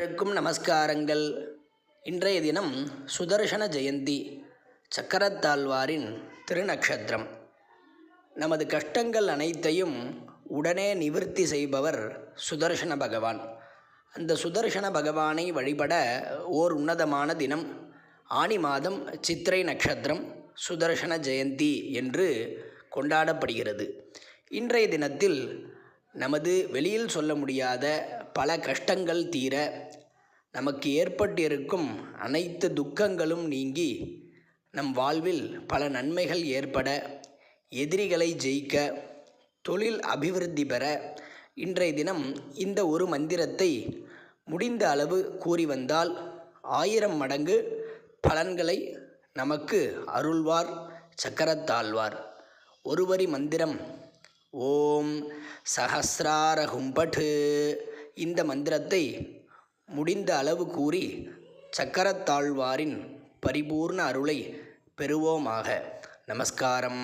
அனைவருக்கும் நமஸ்காரங்கள். இன்றைய தினம் சுதர்சன ஜெயந்தி சக்கரத்தாழ்வாரின் திருநக்ஷத்திரம். நமது கஷ்டங்கள் அனைத்தையும் உடனே நிவர்த்தி செய்பவர் சுதர்சன பகவான். அந்த சுதர்சன பகவானை வழிபட ஓர் உன்னதமான தினம் ஆனி மாதம் சித்திரை நட்சத்திரம் சுதர்சன ஜெயந்தி என்று கொண்டாடப்படுகிறது. இன்றைய தினத்தில் நமது வெளியில் சொல்ல முடியாத பல கஷ்டங்கள் தீர நமக்கு ஏற்பட்டிருக்கும் அனைத்து துக்கங்களும் நீங்கி நம் வாழ்வில் பல நன்மைகள் ஏற்பட எதிரிகளை ஜெயிக்க தொழில் அபிவிருத்தி பெற இன்றைய தினம் இந்த ஒரு மந்திரத்தை முடிந்த அளவு கூறி வந்தால் ஆயிரம் மடங்கு பலன்களை நமக்கு அருள்வார் சக்கரத்தாழ்வார். ஒருவரி மந்திரம் ஓம் சஹசிரார இந்த மந்திரத்தை முடிந்த அளவு கூறி சக்கரத்தாழ்வாரின் பரிபூர்ண அருளை பெறுவோமாக. நமஸ்காரம்.